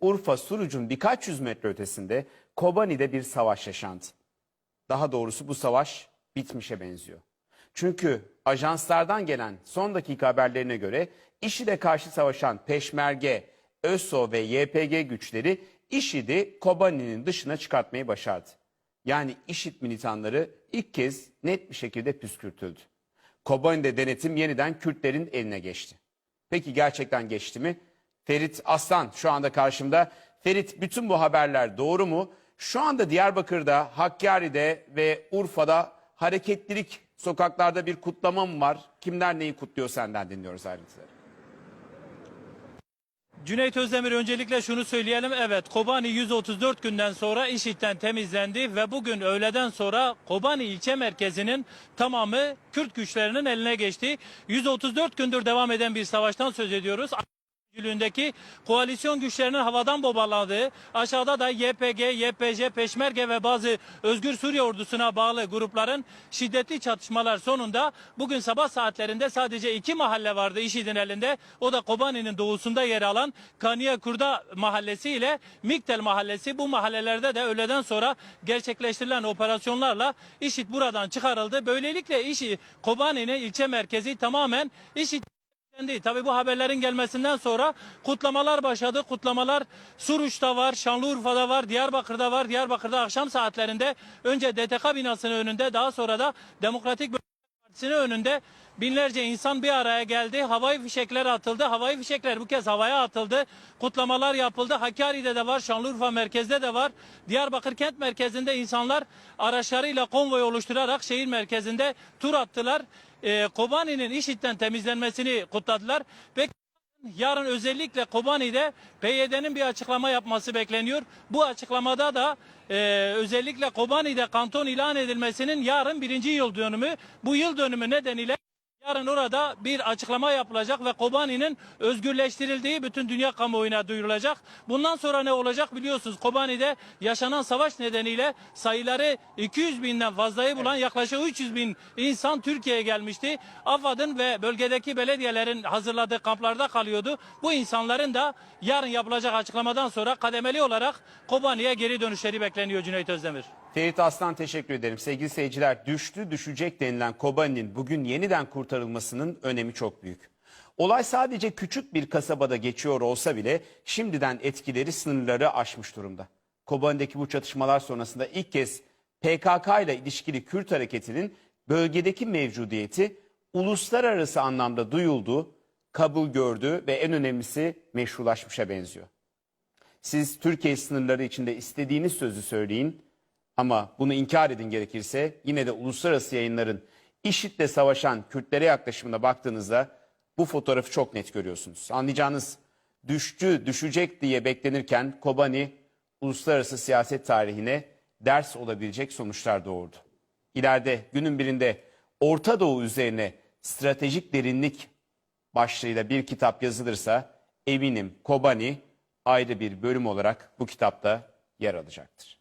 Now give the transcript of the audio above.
Urfa Suruc'un birkaç yüz metre ötesinde Kobani'de bir savaş yaşandı. Daha doğrusu bu savaş bitmişe benziyor. Çünkü ajanslardan gelen son dakika haberlerine göre IŞİD'e karşı savaşan Peşmerge, ÖSO ve YPG güçleri IŞİD'i Kobani'nin dışına çıkartmayı başardı. Yani IŞİD militanları ilk kez net bir şekilde püskürtüldü. Kobani'de denetim yeniden Kürtlerin eline geçti. Peki gerçekten geçti mi? Ferit Aslan şu anda karşımda. Ferit bütün bu haberler doğru mu? Şu anda Diyarbakır'da, Hakkari'de ve Urfa'da hareketlilik sokaklarda bir kutlama mı var? Kimler neyi kutluyor senden dinliyoruz ayrıntıları. Cüneyt Özdemir öncelikle şunu söyleyelim. Evet Kobani 134 günden sonra IŞİD'den temizlendi ve bugün öğleden sonra Kobani ilçe merkezinin tamamı Kürt güçlerinin eline geçti. 134 gündür devam eden bir savaştan söz ediyoruz. Öncülüğündeki koalisyon güçlerinin havadan bombarladığı, aşağıda da YPG, YPJ, Peşmerge ve bazı Özgür Suriye ordusuna bağlı grupların şiddetli çatışmalar sonunda bugün sabah saatlerinde sadece iki mahalle vardı IŞİD'in elinde. O da Kobani'nin doğusunda yer alan Kaniye Kurda mahallesi ile Miktel mahallesi. Bu mahallelerde de öğleden sonra gerçekleştirilen operasyonlarla IŞİD buradan çıkarıldı. Böylelikle IŞİD, Kobani'nin ilçe merkezi tamamen IŞİD Tabii bu haberlerin gelmesinden sonra kutlamalar başladı. Kutlamalar Suruç'ta var, Şanlıurfa'da var, Diyarbakır'da var. Diyarbakır'da akşam saatlerinde önce DTK binasının önünde daha sonra da Demokratik Partisi'nin önünde binlerce insan bir araya geldi. Havai fişekler atıldı. Havai fişekler bu kez havaya atıldı. Kutlamalar yapıldı. Hakkari'de de var, Şanlıurfa merkezde de var. Diyarbakır kent merkezinde insanlar araçlarıyla konvoy oluşturarak şehir merkezinde tur attılar. Ee, Kobani'nin IŞİD'den temizlenmesini kutladılar. Peki Yarın özellikle Kobani'de PYD'nin bir açıklama yapması bekleniyor. Bu açıklamada da e, özellikle Kobani'de kanton ilan edilmesinin yarın birinci yıl dönümü. Bu yıl dönümü nedeniyle yarın orada bir açıklama yapılacak ve Kobani'nin özgürleştirildiği bütün dünya kamuoyuna duyurulacak. Bundan sonra ne olacak biliyorsunuz Kobani'de yaşanan savaş nedeniyle sayıları 200 binden fazlayı bulan yaklaşık 300 bin insan Türkiye'ye gelmişti. AFAD'ın ve bölgedeki belediyelerin hazırladığı kamplarda kalıyordu. Bu insanların da yarın yapılacak açıklamadan sonra kademeli olarak Kobani'ye geri dönüşleri bekleniyor Cüneyt Özdemir. Ferit Aslan teşekkür ederim. Sevgili seyirciler düştü düşecek denilen Kobani'nin bugün yeniden kurtarılmasının önemi çok büyük. Olay sadece küçük bir kasabada geçiyor olsa bile şimdiden etkileri sınırları aşmış durumda. Kobani'deki bu çatışmalar sonrasında ilk kez PKK ile ilişkili Kürt hareketinin bölgedeki mevcudiyeti uluslararası anlamda duyuldu, kabul gördü ve en önemlisi meşrulaşmışa benziyor. Siz Türkiye sınırları içinde istediğiniz sözü söyleyin ama bunu inkar edin gerekirse yine de uluslararası yayınların IŞİD'le savaşan Kürtlere yaklaşımına baktığınızda bu fotoğrafı çok net görüyorsunuz. Anlayacağınız düştü, düşecek diye beklenirken Kobani uluslararası siyaset tarihine ders olabilecek sonuçlar doğurdu. İleride günün birinde Orta Doğu üzerine stratejik derinlik başlığıyla bir kitap yazılırsa eminim Kobani ayrı bir bölüm olarak bu kitapta yer alacaktır.